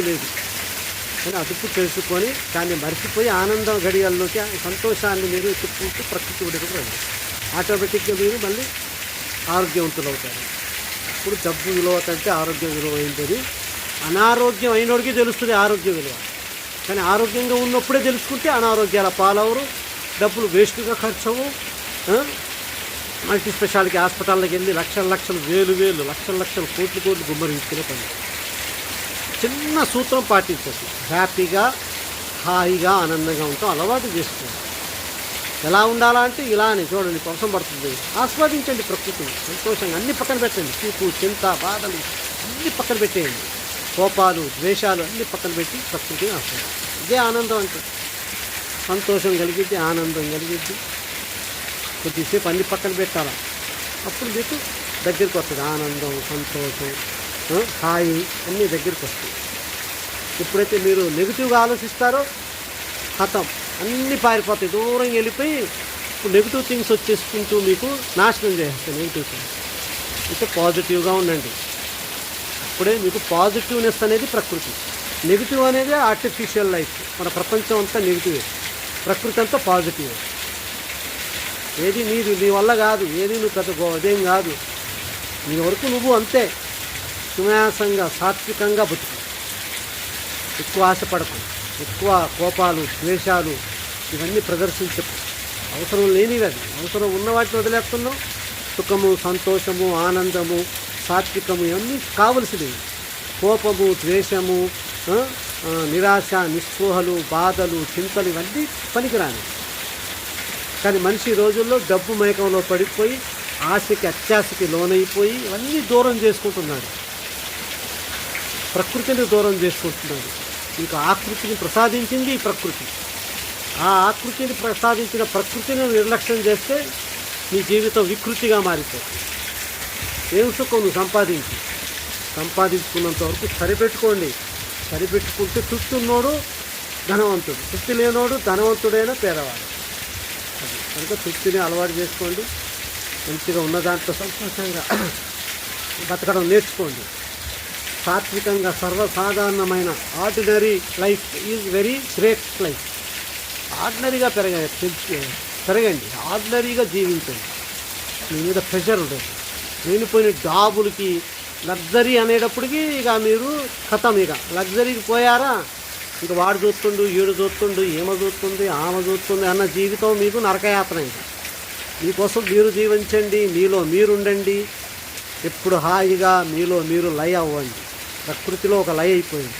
అదుపు లేదు. కానీ అదుపు తెలుసుకొని దాన్ని మర్చిపోయి ఆనందం గడియల్లోకి సంతోషాన్ని మీరు చెప్పుకుంటూ ప్రకృతి ఒడికి రండి ఆటోమేటిక్గా మీరు మళ్ళీ ఆరోగ్యవంతులు అవుతారు. ఇప్పుడు జబ్బు విలువ కంటే ఆరోగ్యం విలువ అయిందని అనారోగ్యం అయినోడికి తెలుస్తుంది ఆరోగ్య విలువ. కానీ ఆరోగ్యంగా ఉన్నప్పుడే తెలుసుకుంటే అనారోగ్యాల పాలవరు డబ్బులు వేస్ట్గా ఖర్చు అవ్వు మల్టీ స్పెషాలిటీ హాస్పిటల్కి వెళ్ళి లక్షల లక్షలు వేలు వేలు లక్షల లక్షలు కోట్లు కోట్లు గుమ్మరించుకునే పని. చిన్న సూత్రం పాటించచ్చు హ్యాపీగా హాయిగా ఆనందంగా ఉంటాం అలవాటు చేసుకోండి. ఎలా ఉండాలా అంటే అని చూడండి కోసం పడుతుంది. ఆస్వాదించండి ప్రకృతిని. సంతోషంగా అన్ని పక్కన పెట్టండి. చూపు చింత బాధలు అన్ని పక్కన పెట్టేయండి. కోపాలు ద్వేషాలు అన్ని పక్కన పెట్టి ప్రకృతిని ఆస్వాదించండి. ఇదే ఆనందం అంటే. సంతోషం కలిగిద్ది ఆనందం కలిగిద్ది. కొద్దిసేపు అన్ని పక్కన పెట్టాలా? అప్పుడు మీకు దగ్గరికి వస్తుంది. ఆనందం సంతోషం. హాయి అన్నీ దగ్గరికి వస్తాయి. ఎప్పుడైతే మీరు నెగిటివ్గా ఆలోచిస్తారో హతం అన్నీ పారిపోతాయి. దూరం వెళ్ళిపోయి ఇప్పుడు నెగిటివ్ థింగ్స్ వచ్చేసుకుంటూ మీకు నాశనం చేస్తాయి నెగిటివ్ థింగ్స్. అయితే పాజిటివ్గా ఉండండి. అప్పుడే మీకు పాజిటివ్నెస్ అనేది ప్రకృతి. నెగిటివ్ అనేది ఆర్టిఫిషియల్ లైఫ్ మన ప్రపంచం అంతా నెగిటివే. ప్రకృతి అంతా పాజిటివ్. ఏది నీది నీ వల్ల కాదు ఏది నువ్వు పెద్ద అదేం కాదు. నీ వరకు నువ్వు అంతే. సునాయాసంగా సాత్వికంగా బతుకు. ఎక్కువ ఆశపడకు. ఎక్కువ కోపాలు ద్వేషాలు ఇవన్నీ ప్రదర్శించకు. అవసరం లేనివి అది అవసరం ఉన్న వాటిని సుఖము సంతోషము ఆనందము సాత్వికము ఇవన్నీ కావలసినవి. కోపము ద్వేషము నిరాశ నిస్పృహలు బాధలు చింతలు ఇవన్నీ పనికిరాని కానీ మనిషి రోజుల్లో డబ్బు మైకంలో పడిపోయి ఆశకి అత్యాశకి లోనైపోయి ఇవన్నీ దూరం చేసుకుంటున్నాడు. ప్రకృతిని దూరం చేసుకుంటున్నాడు. మీకు ఆకృతిని ప్రసాదించింది ఈ ప్రకృతి. ఆ ఆకృతిని ప్రసాదించిన ప్రకృతిని నిర్లక్ష్యం చేస్తే మీ జీవితం వికృతిగా మారిపోతుంది. ఏం సుఖం నువ్వు సంపాదించి? సంపాదించుకున్నంత వరకు సరిపెట్టుకోండి. సరిపెట్టుకుంటే తృప్తి ఉన్నోడు ధనవంతుడు. తృప్తి లేనోడు ధనవంతుడైనా పేదవాడు. అది కనుక తృప్తిని అలవాటు చేసుకోండి. మంచిగా ఉన్న దాంట్లో సంతోషంగా బతకడం నేర్చుకోండి. సాత్వికంగా సర్వసాధారణమైన ordinary life is very great life. ఆర్డినరీగా పెరగ పెరగండి. ఆర్డినరీగా జీవించండి. మీ మీద ప్రెషర్ ఉండదు లేనిపోయిన జాబులకి లగ్జరీ అనేటప్పటికి ఇక మీరు కథం ఇక. లగ్జరీకి పోయారా? ఇంక వాడు చూస్తుండు ఈడు చూస్తుండు ఏమ చూస్తుంది ఆమె చూస్తుంది అన్న జీవితం మీకు నరకయాత్ర ఇంకా. మీకోసం మీరు జీవించండి మీలో మీరుండండి. ఎప్పుడు హాయిగా మీలో మీరు లయ అవ్వండి. ప్రకృతిలో ఒక లయ అయిపోయింది.